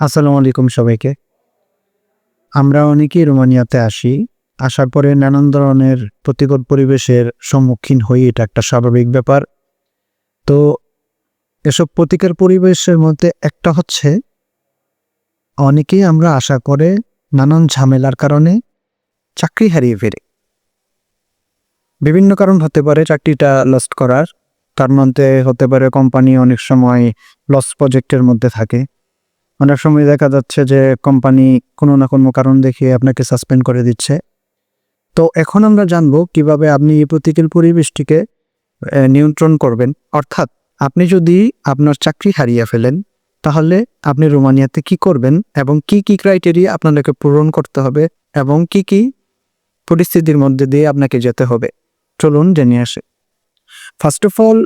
আসসালামু আলাইকুম সবাইকে। আমরা অনেকেই রোমানিয়াতে আসি। আসার পরে নানান ধরনের প্রতিকূল পরিবেশের সম্মুখীন হই, এটা একটা স্বাভাবিক ব্যাপার। তো এসব প্রতিকার পরিবেশের মধ্যে একটা হচ্ছে, অনেকেই আমরা আশা করে নানান ঝামেলার কারণে চাকরি হারিয়ে ফেলি বিভিন্ন কারণ হতে পারে চাকরিটা লস্ট করার। তার মধ্যে হতে পারে কোম্পানি অনেক সময় লস প্রজেক্টের মধ্যে থাকে। অনেক সময় দেখা যাচ্ছে যে কোম্পানি কোনো না কোনো কারণ দেখিয়ে আপনাকে সাসপেন্ড করে দিচ্ছে। তো এখন আমরা জানব কীভাবে আপনি এই প্রতিকূল পরিবেশটিকে নিয়ন্ত্রণ করবেন। অর্থাৎ আপনি যদি আপনার চাকরি হারিয়ে ফেলেন, তাহলে আপনি রোমানিয়াতে কি করবেন এবং কি কি ক্রাইটেরিয়া আপনাদেরকে পূরণ করতে হবে এবং কি কি পরিস্থিতির মধ্যে দিয়ে আপনাকে যেতে হবে। চলুন জেনে আসে। ফার্স্ট অফ অল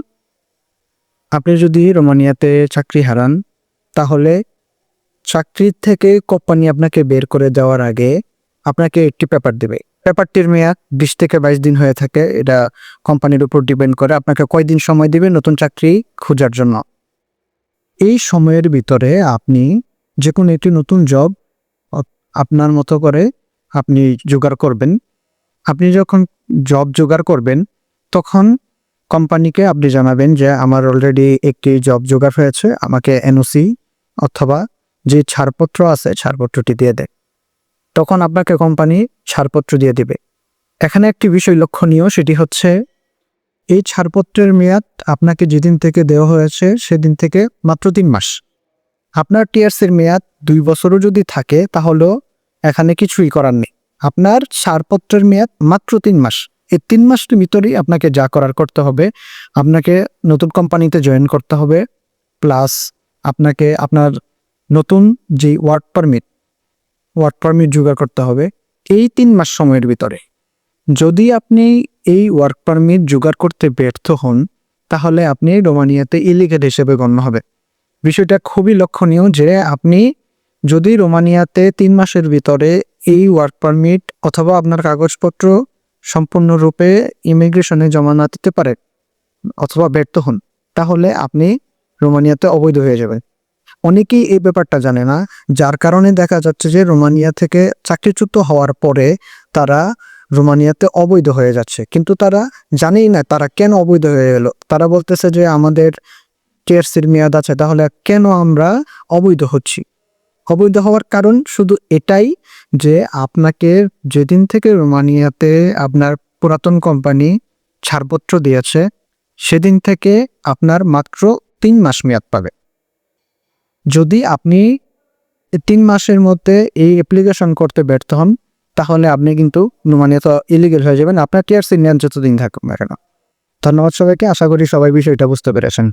আপনি যদি রোমানিয়াতে চাকরি হারান, তাহলে চাকরির থেকে কোম্পানি আপনাকে বের করে দেওয়ার আগে আপনাকে একটি পেপার দেবে। পেপারটির মেয়াদ বিশ থেকে বাইশ দিন হয়ে থাকে। এটা কোম্পানির উপর ডিপেন্ড করে আপনাকে কয়দিন সময় দিবে নতুন চাকরি খোঁজার জন্য। এই সময়ের ভিতরে আপনি যে কোনো একটি নতুন জব আপনার মতো করে আপনি জোগাড় করবেন। আপনি যখন জব জোগাড় করবেন, তখন কোম্পানিকে আপনি জানাবেন যে, আমার অলরেডি একটি জব জোগাড় হয়েছে। আমাকে এনওসি অথবা যে ছাড়পত্র আছে, ছাড়পত্রটি দিয়ে দেয়। তখন আপনাকে কোম্পানি ছাড়পত্র দিয়ে দিবে। এখানে একটি বিষয় লক্ষণীয়, সেটি হচ্ছে এই ছাড়পত্রের মেয়াদ আপনাকে যেদিন থেকে দেওয়া হয়েছে, সেদিন থেকে মাত্র তিন মাস। আপনার টিআরসির মেয়াদ দুই বছরও যদি থাকে, তাহলেও এখানে কিছুই করার নেই। আপনার ছাড়পত্রের মেয়াদ মাত্র তিন মাস। এই তিন মাসের ভিতরেই আপনাকে যা করার করতে হবে, আপনাকে নতুন কোম্পানিতে জয়েন করতে হবে, প্লাস আপনাকে আপনার নতুন যে ওয়ার্ক পারমিট ওয়ার্ক পারমিট জোগাড় করতে হবে এই তিন মাস সময়ের ভিতরে। যদি আপনি এই ওয়ার্ক পারমিট জোগাড় করতে ব্যর্থ হন, তাহলে আপনি রোমানিয়াতে ইলিগেল হিসেবে গণ্য হবে। বিষয়টা খুবই লক্ষণীয় যে আপনি যদি রোমানিয়াতে তিন মাসের ভিতরে এই ওয়ার্ক পারমিট অথবা আপনার কাগজপত্র সম্পূর্ণরূপে ইমিগ্রেশনে জমা না দিতে পারেন অথবা ব্যর্থ হন, তাহলে আপনি রোমানিয়াতে অবৈধ হয়ে যাবেন। অনেকেই এই ব্যাপারটা জানে না। যার কারণে দেখা যাচ্ছে যে রোমানিয়া থেকে চাকরিচ্যুত হওয়ার পরে তারা রোমানিয়াতে অবৈধ হয়ে যাচ্ছে। কিন্তু তারা জানেই না তারা কেন অবৈধ হয়ে গেল তারা বলতেছে যে আমাদের টিআরসির মেয়াদ আছে, তাহলে কেন আমরা অবৈধ হচ্ছি? অবৈধ হওয়ার কারণ শুধু এটাই যে আপনাকে যেদিন থেকে রোমানিয়াতে আপনার পুরাতন কোম্পানি ছাড়পত্র দিয়েছে, সেদিন থেকে আপনার মাত্র তিন মাস মেয়াদ পাবে। যদি আপনি তিন মাসের মধ্যে এই অ্যাপ্লিকেশন করতে ব্যর্থ হন, তাহলে আপনি কিন্তু মানে তো ইলিগেল হয়ে যাবেন। আপনার টিআরসি নেন যতদিন থাকবেন কেন। ধন্যবাদ সবাইকে। আশা করি সবাই বিষয়টা বুঝতে পেরেছেন।